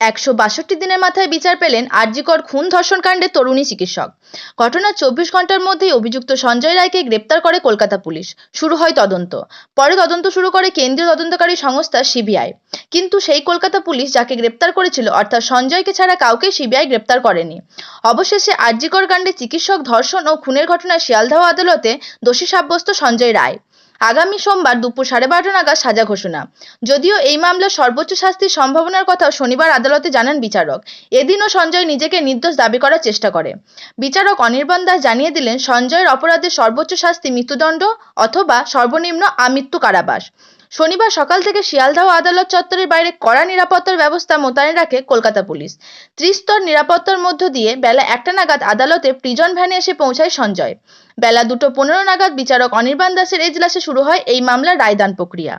একশো বাষট্টি দিনের মাথায় বিচার পেলেন আরজিকর খুন ধর্ষণকাণ্ডে তরুণী চিকিৎসক। ঘটনার চব্বিশ ঘণ্টার মধ্যেই অভিযুক্ত সঞ্জয় রায়কে গ্রেপ্তার করে কলকাতা পুলিশ। শুরু হয় তদন্ত। পরে তদন্ত শুরু করে কেন্দ্রীয় তদন্তকারী সংস্থা সিবিআই। কিন্তু সেই কলকাতা পুলিশ যাকে গ্রেপ্তার করেছিল, অর্থাৎ সঞ্জয়কে ছাড়া কাউকে সিবিআই গ্রেপ্তার করেনি। অবশেষে আরজিকর কাণ্ডে চিকিৎসক ধর্ষণ ও খুনের ঘটনায় শিয়ালদাহ আদালতে দোষী সাব্যস্ত সঞ্জয় রায়। আগামী সোমবার দুপুর সাড়ে বারোটা নাগাদ সাজা ঘোষণা। যদিও এই মামলা সর্বোচ্চ শাস্তির সম্ভাবনার কথাও শনিবার আদালতে জানান বিচারক। এদিনও সঞ্জয় নিজেকে নির্দোষ দাবি করার চেষ্টা করে। বিচারক অনির্বাণ দাস জানিয়ে দিলেন, সঞ্জয়ের অপরাধের সর্বোচ্চ শাস্তি মৃত্যুদণ্ড অথবা সর্বনিম্ন আমৃত্যু কারাবাস। শনিবার সকাল থেকে শিয়ালদাহ আদালত চত্বরের বাইরে কড়া নিরাপত্তার ব্যবস্থা মোতায়েন রাখে কলকাতা পুলিশ। ত্রিস্তর নিরাপত্তার মধ্য দিয়ে বেলা একটা নাগাদ আদালতে প্রিজন ভ্যানে এসে পৌঁছায় সঞ্জয়। বেলা দুটো পনেরো নাগাদ বিচারক অনির্বাণ দাসের এজলাসে শুরু হয় এই মামলার রায়দান প্রক্রিয়া।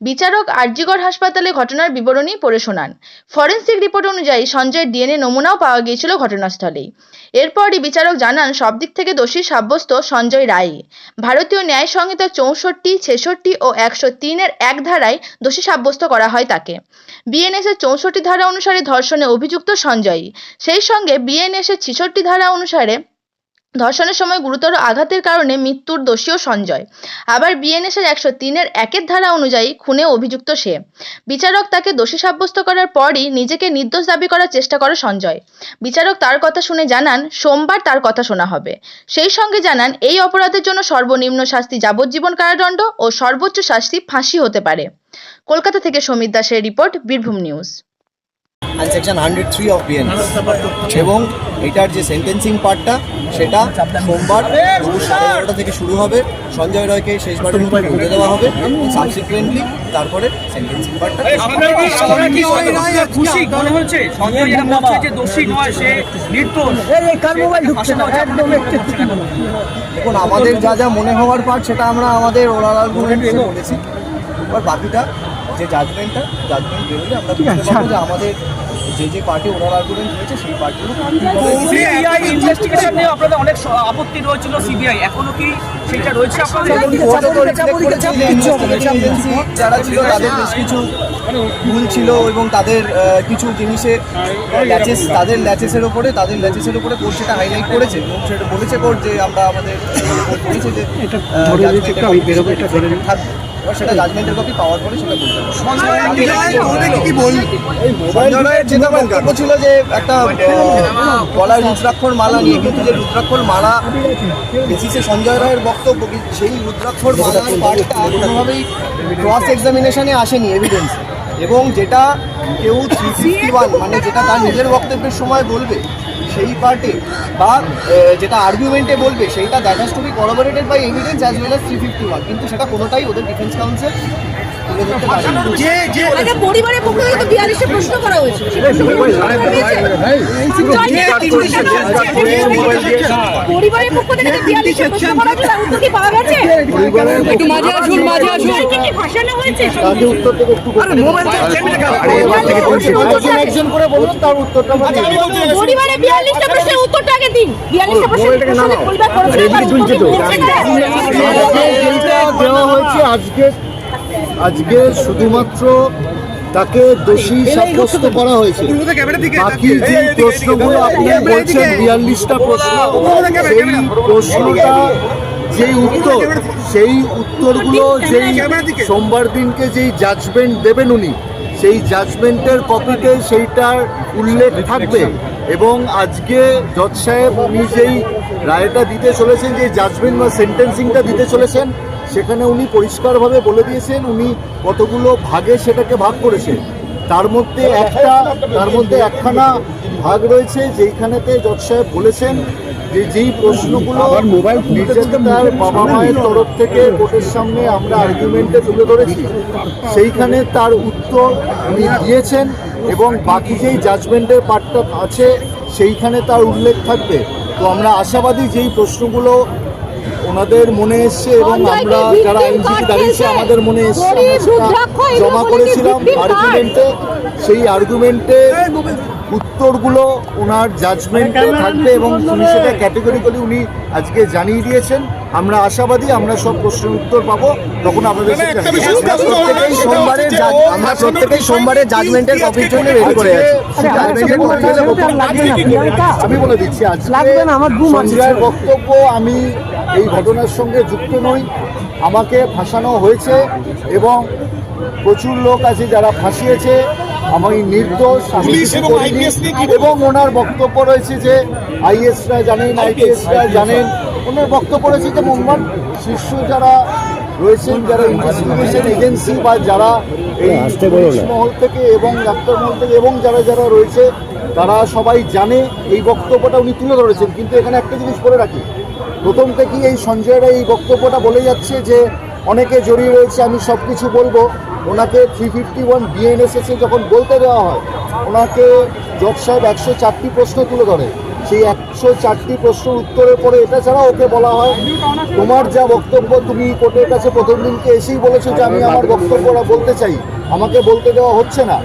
বিচারক আরজিগড় হাসপাতালে ঘটনার বিবরণী পড়ে শোনান। ফরেনসিক রিপোর্ট অনুযায়ী সঞ্জয়ের ডিএনএ নমুনাও পাওয়া গিয়েছিল ঘটনাস্থলেই। এরপরই বিচারক জানান, সব দিক থেকে দোষী সাব্যস্ত সঞ্জয় রায়। ভারতীয় ন্যায় সংহিতা চৌষট্টি, ছেষট্টি ও একশো তিনের এক ধারায় দোষী সাব্যস্ত করা হয় তাকে। বিএনএস এর চৌষট্টি ধারা অনুসারে ধর্ষণে অভিযুক্ত সঞ্জয়। সেই সঙ্গে বিএনএস এর ছেষট্টি ধারা অনুসারে ধর্ষণের সময় গুরুতর আঘাতের কারণে মৃত্যুর দোষীও সঞ্জয়। আবার বিএনএসের একশো তিনের একের ধারা অনুযায়ী খুনে অভিযুক্ত সে। বিচারক তাকে দোষী সাব্যস্ত করার পরই নিজেকে নির্দোষ দাবি করার চেষ্টা করে সঞ্জয়। বিচারক তার কথা শুনে জানান, সোমবার তার কথা শোনা হবে। সেই সঙ্গে জানান, এই অপরাধের জন্য সর্বনিম্ন শাস্তি যাবজ্জীবন কারাদণ্ড ও সর্বোচ্চ শাস্তি ফাঁসি হতে পারে। কলকাতা থেকে সমীর দাসের report, Birbhum news. And section hundred three of BN এবং এটার যে সেন্টেন্সিং পার্টটা সেটা সোমবার দুপুর সাড়ে এগারোটা থেকে শুরু হবে। সঞ্জয় রায়কে মতো তুলে দেওয়া হবে। সাবসিকুয়েন্টলি তারপরে সেন্টেন্সিং পার্টটা? দেখুন আমাদের যা যা মনে হওয়ার পার্ট সেটা আমরা আমাদের ওরাল আর্গুমেন্টে বলেছি। এবার বাকিটা যে জাজমেন্টটা জাজমেন্ট বেরোলে আমরা বুঝতে পারব যে আমাদের যে যে পার্টি ওরাল আর্গুমেন্ট হয়েছে সেই পার্টিগুলো সিবিআই ইনভেস্টিগেশন নিয়ে আপনাদের অনেক আপত্তি রয়েছিল সিবিআই এখনও কি সেটা রয়েছে আপনাদের? যারা ছিল তাদের বেশ কিছু ভুল ছিল এবং তাদের কিছু জিনিসে ল্যাচেস তাদের ল্যাচেসের ওপরে তাদের ল্যাচেসের ওপরে কোর্ট সেটা হাইলাইট করেছে। এবং সেটা বলেছে কোর্ট যে আমরা আমাদের বলেছে যে এর থাকবে। এবার সেটা জাজমেন্টের কপি পাওয়ার পরে সেটা বলতে সঞ্জয়ের যেটা বক্তব্য ছিল যে একটা আহ, গলায় রুদ্রাক্ষর মালা নিয়ে কিন্তু যে রুদ্রাক্ষর মালা বেসিসে সঞ্জয় রায়ের বক্তব্য সেই রুদ্রাক্ষর মালার পার্টটা কোনোভাবেই ক্রস এক্সামিনেশনে আসেনি এভিডেন্স এবং যেটা কেউ থ্রি ওয়ান মানে যেটা তার নিজের বক্তব্যের সময় বলবে সেই পার্টি বা যেটা আর্গুমেন্টে বলবে, সেইটা that has to be corroborated by evidence as well as three fifty one কিন্তু সেটা কোনোটাই ওদের ডিফেন্স কাউন্সিল তুলে ধরতে পারেনি পরিবারের পক্ষ থেকে তো বিয়াল্লিশটা প্রশ্ন করা হয়েছিল। পরিবারের পক্ষ থেকে যে বিয়াল্লিশটা প্রশ্ন করা হয়েছিল তার উত্তর কি পাওয়া গেছে? একটু মাঝে আসুন মাঝে আসুন। ভাসানো হয়েছে একজন করে বলুন তার উত্তরটা পরিবারের বিয়াল্লিশটা প্রশ্নের উত্তরটা আগে দিন। বিয়াল্লিশটা প্রশ্নের প্রশ্নের পরিবার করেছিল তার উত্তর কি বলছে না? যেটা দেওয়া হয়েছে আজকে আজকে শুধুমাত্র তাকে দোষী সাব্যস্ত করা হয়েছে। বাকি যে প্রশ্নগুলো আপনি বলছেন বিয়াল্লিশটা প্রশ্ন সেই প্রশ্নটা যেই উত্তর সেই উত্তরগুলো যেই সোমবার দিনকে যেই জাজমেন্ট দেবেন উনি সেই জাজমেন্টের কপিতে সেইটার উল্লেখ থাকবে। এবং আজকে জজ সাহেব উনি যেই রায়টা দিতে চলেছেন যে জাজমেন্ট বা সেন্টেন্সিংটা দিতে চলেছেন সেখানে উনি পরিষ্কারভাবে বলে দিয়েছেন উনি কতগুলো ভাগে সেটাকে ভাগ করেছেন তার মধ্যে একটা তার মধ্যে একখানা ভাগ রয়েছে যেইখানেতে জজ সাহেব বলেছেন যে যেই প্রশ্নগুলো তার বাবা মায়ের তরফ থেকে কোর্টের সামনে আমরা আর্গুমেন্টে তুলে ধরেছি। সেইখানে তার উত্তর উনি দিয়েছেন এবং বাকি যেই জাজমেন্টের পার্টটা আছে সেইখানে তার উল্লেখ থাকবে। তো আমরা আশাবাদী যেই প্রশ্নগুলো ওনাদের মনে এসছে এবং আমরা যারা আইনজীবী দাঁড়িয়েছে আমাদের মনে এসছে জমা করেছিলাম আর্গুমেন্টে সেই আর্গুমেন্টে উত্তরগুলো ওনার জাজমেন্টে থাকবে এবং উনি সেটা ক্যাটেগরিক্যালি উনি আজকে জানিয়ে দিয়েছেন। আমরা আশাবাদী আমরা সব প্রশ্নের উত্তর পাবো। তখন আপনাদের প্রত্যেকেই সোমবারে আমরা প্রত্যেকেই সোমবারে জাজমেন্টের কপির জন্য রেডি করে আছি। আমি বলে দিচ্ছি আজকে বক্তব্য আমি এই ঘটনার সঙ্গে যুক্ত নই। আমাকে ফাঁসানো হয়েছে এবং প্রচুর লোক আছে যারা ফাঁসিয়েছে। আমি নির্দোষ। এবং ওনার বক্তব্য রয়েছে যে আইএসরা জানেন আইপিএসরা জানেন। ওনার বক্তব্য রয়েছে যে মোহাম্মদ শীর্ষ যারা রয়েছেন যারা ইনভেস্টিগেশন এজেন্সি বা যারা এই মহল থেকে এবং ডাক্তার মহল থেকে এবং যারা যারা রয়েছে তারা সবাই জানে এই বক্তব্যটা উনি তুলে ধরেছেন। কিন্তু এখানে একটা জিনিস বলে রাখি। প্রথম থেকেই এই সঞ্জয়রা এই বক্তব্যটা বলে যাচ্ছে যে অনেকে জড়িয়ে রয়েছে, আমি সব কিছু বলব। ওনাকে থ্রি ফিফটি ওয়ান বিএনএসএসে যখন বলতে দেওয়া হয়, ওনাকে জজ সাহেব একশো চারটি প্রশ্ন তুলে ধরে। সেই একশো চারটি প্রশ্নের উত্তরের পরে এটা ছাড়া ওকে বলা হয়, তোমার যা বক্তব্য তুমি কোর্টের কাছে প্রথম দিনকে এসেই বলেছ যে আমি আমার বক্তব্যটা বলতে চাই। আমাকে বলতে দেওয়া হচ্ছে না।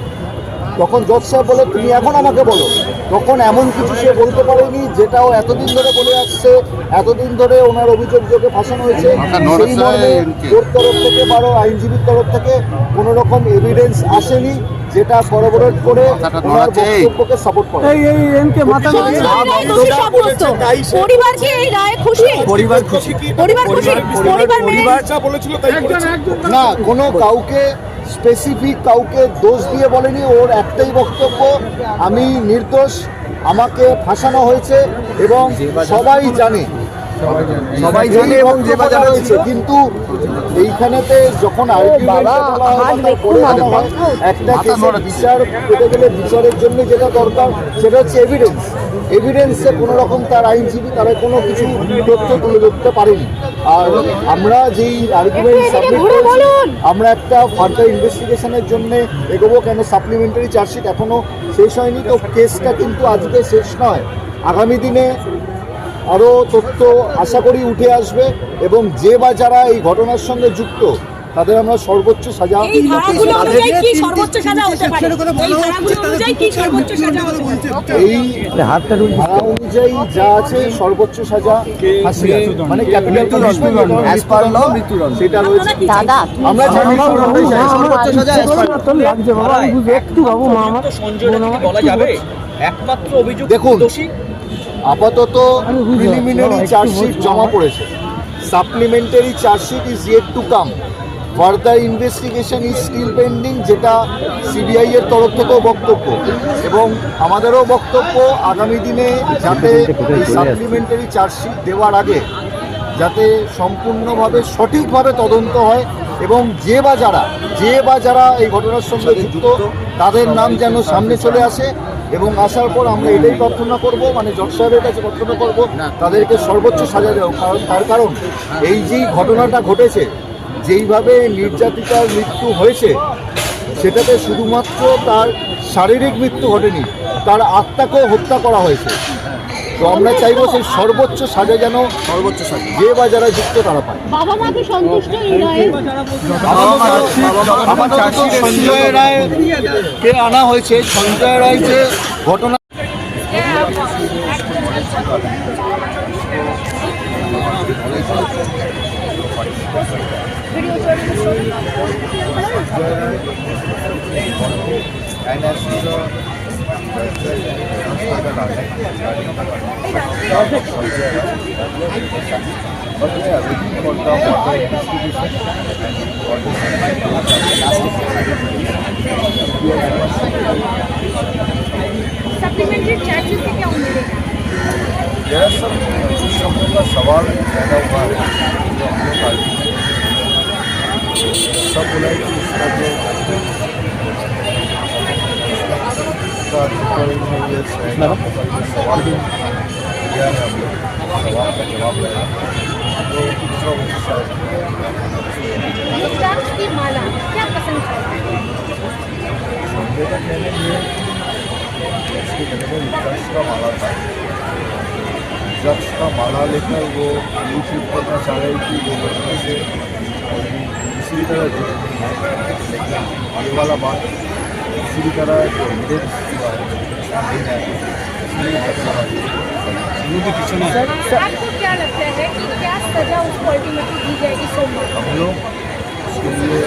তখন জজ সাহেব বলে, তুমি এখন আমাকে বলো। তখন এমন কিছু সে বলতে পারেনি যেটাও এতদিন ধরে বলে আসছে এতদিন ধরে ওনার অভিযোগ যোগে ফাঁসানো হয়েছে। সেই মর্মে কোর্ট তরফ থেকে বারো আইনজীবীর তরফ থেকে কোনো রকম এভিডেন্স আসেনি যেটা করবোরেট করে ওনার বক্তব্যকে সাপোর্ট করে। সঞ্জয় রায় দোষী সাব্যস্ত। পরিবার কি এই রায়ে খুশি। পরিবার খুশি। পরিবার খুশি। পরিবার মেনে- না কোনো কাউকে স্পেসিফিক কাউকে দোষ দিয়ে বলেনি ওর একটাই বক্তব্য আমি নির্দোষ আমাকে ফাঁসানো হয়েছে এবং সবাই জানে। সবাই জানে এবং যে হয়েছে কিন্তু এইখানেতে যখন একটা কেসের বিচার পেতে গেলে বিচারের জন্য যেটা দরকার সেটা হচ্ছে এভিডেন্স এভিডেন্সে কোনো রকম তার আইনজীবী তারা কোনো কিছু তথ্য তুলে ধরতে পারেনি। আর আমরা যেই আর্গুমেন্ট সাবমিট করেছি আমরা একটা ফার্দার ইনভেস্টিগেশনের জন্য এগোবো কেন? সাপ্লিমেন্টারি চার্জশিট এখনও শেষ হয়নি। তো কেসটা কিন্তু আজকে শেষ নয়। আগামী দিনে আরও তথ্য আশা করি উঠে আসবে এবং যে বা যারা এই ঘটনার সঙ্গে যুক্ত তাদের আমরা সর্বোচ্চ সাজা এই ধারাগুলো অনুযায়ী কি সর্বোচ্চ সাজা হতে পারে? এই ধারাগুলো অনুযায়ী কি সর্বোচ্চ সাজা হতে পারে? এই ধারা অনুযায়ী যা আছে সর্বোচ্চ সাজা ফাঁসি মানে ক্যাপিটাল As per law, মৃত্যুদণ্ড। সেটা রয়েছে। দাদা আমরা জানি সর্বোচ্চ সাজা। law। একটু সঞ্জয় রায়কে বলা যাবে একমাত্র অভিযুক্ত দেখুন। দোষী? আপাতত প্রিলিমিনারি চার্জশিট জমা পড়েছে। Supplementary chargesheet is yet to come further investigation is still pending যেটা সিবিআই এর তরফ থেকেও বক্তব্য। এবং আমাদেরও বক্তব্য আগামী দিনে যাতে এই সাপ্লিমেন্টারি চার্জশিট দেওয়ার আগে যাতে সম্পূর্ণভাবে সঠিকভাবে তদন্ত হয় এবং যে বা যারা যে বা যারা এই ঘটনার সঙ্গে যুক্ত তাদের নাম যেন সামনে চলে আসে এবং আসার পর আমরা এটাই প্রার্থনা করব মানে জজ সাহেবের কাছে প্রার্থনা করব তাদেরকে সর্বোচ্চ সাজা দেওয়া। কারণ তার কারণ এই যেই ঘটনাটা ঘটেছে যেইভাবে নির্যাতিতার মৃত্যু হয়েছে সেটাতে শুধুমাত্র তার শারীরিক মৃত্যু ঘটেনি তার আত্মাকেও হত্যা করা হয়েছে। তো আমরা চাইব সেই সর্বোচ্চ সাজা যেন সর্বোচ্চ সাজা। যে বা যারা যুক্ত তারা পায়। বাবা মা কি সন্তুষ্ট সঞ্জয় রায় কে আনা হয়েছে? সঞ্জয় রায় যে ঘটনা सप्लीमेंट्री चार्जेस क्या उम्मीद है? जरा सब का सवाल पैदा हुआ है। जो सब बुलाई थी सवाल दिया है सवाल का जवाब लगा। तो क्या पसंद तो का माला था। जब्स का माला लेकर वो यूट्यूब पर चाह रही थी वो बचने से শুরু করার জন্য আগেওয়ালা বাস শুরু করার নিজের आपको क्या लगता है कि क्या सजा उसको अल्टीमेटली दी जाएगी सोमवार हम लोग उसके लिए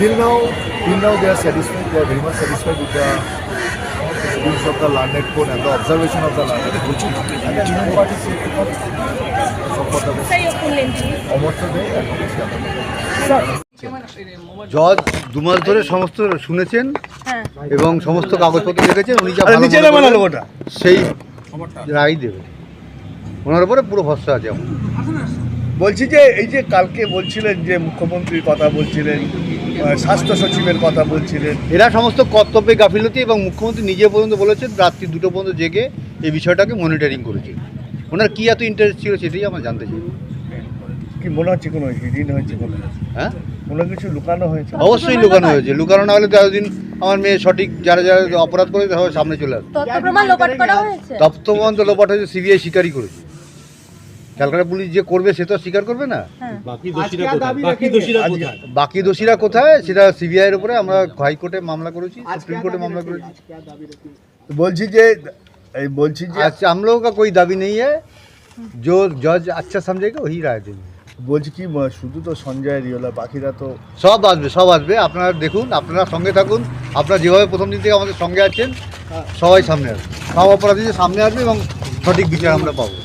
Till now, till now they are satisfied. They are very much satisfied with the readings of the learned code and the observation of the learned code and human participation. So for the Amurtya Day and Amurtya জজ দু মাস ধরে সমস্ত শুনেছেন এবং সমস্ত কাগজপত্র দেখেছেন উনি যা সেই রায় দেবে ওনার উপরে পুরো ভরসা আছে আমার বলছি যে এই যে কালকে বলছিলেন যে মুখ্যমন্ত্রীর কথা বলছিলেন স্বাস্থ্য সচিবের কথা বলছিলেন। এরা সমস্ত কর্তব্যে গাফিলতি এবং মুখ্যমন্ত্রী নিজে পর্যন্ত বলেছেন রাত্রি দুটো পর্যন্ত জেগে এই বিষয়টাকে মনিটরিং করেছে। ওনার কী এত ইন্টারেস্ট ছিল সেটাই আমার জানতে চাই। কি মনে হচ্ছে কোনো হিডিন হয়েছে কোনো? হ্যাঁ? কোনো কিছু লুকানো হয়েছে? অবশ্যই লুকানো হয়েছে। লুকানো না হলে তো এতদিন আমার মেয়ে সঠিক যারা যারা অপরাধ করে তারা সামনে চলে আসবে। তথ্য প্রমাণ লোপাট হয়েছে? তপ্তবন্ত লোপাট হয়েছে সিবিআই স্বীকারই করেছে। ক্যালকাটা পুলিশ যে করবে সে তো আর স্বীকার করবে না আজকে বাকি দোষীরা কোথায় সেটা সিবিআই এর উপরে আমরা হাইকোর্টে মামলা করেছি সুপ্রিম কোর্টে মামলা করেছি বলছি যে এই বলছি যে आज हम लोगों का कोई दावी नहीं है जो जज अच्छा समझेगा वही राय देंगे বলছি কি ম- শুধু তো সঞ্জয় রিওলা বাকিরা তো সব আসবে সব আসবে আপনারা দেখুন আপনারা সঙ্গে থাকুন আপনারা যেভাবে প্রথম দিন থেকে আমাদের সঙ্গে আছেন সবাই সামনে আসবে সব অপরাধীদের সামনে আসবে এবং সঠিক বিচার আমরা পাবো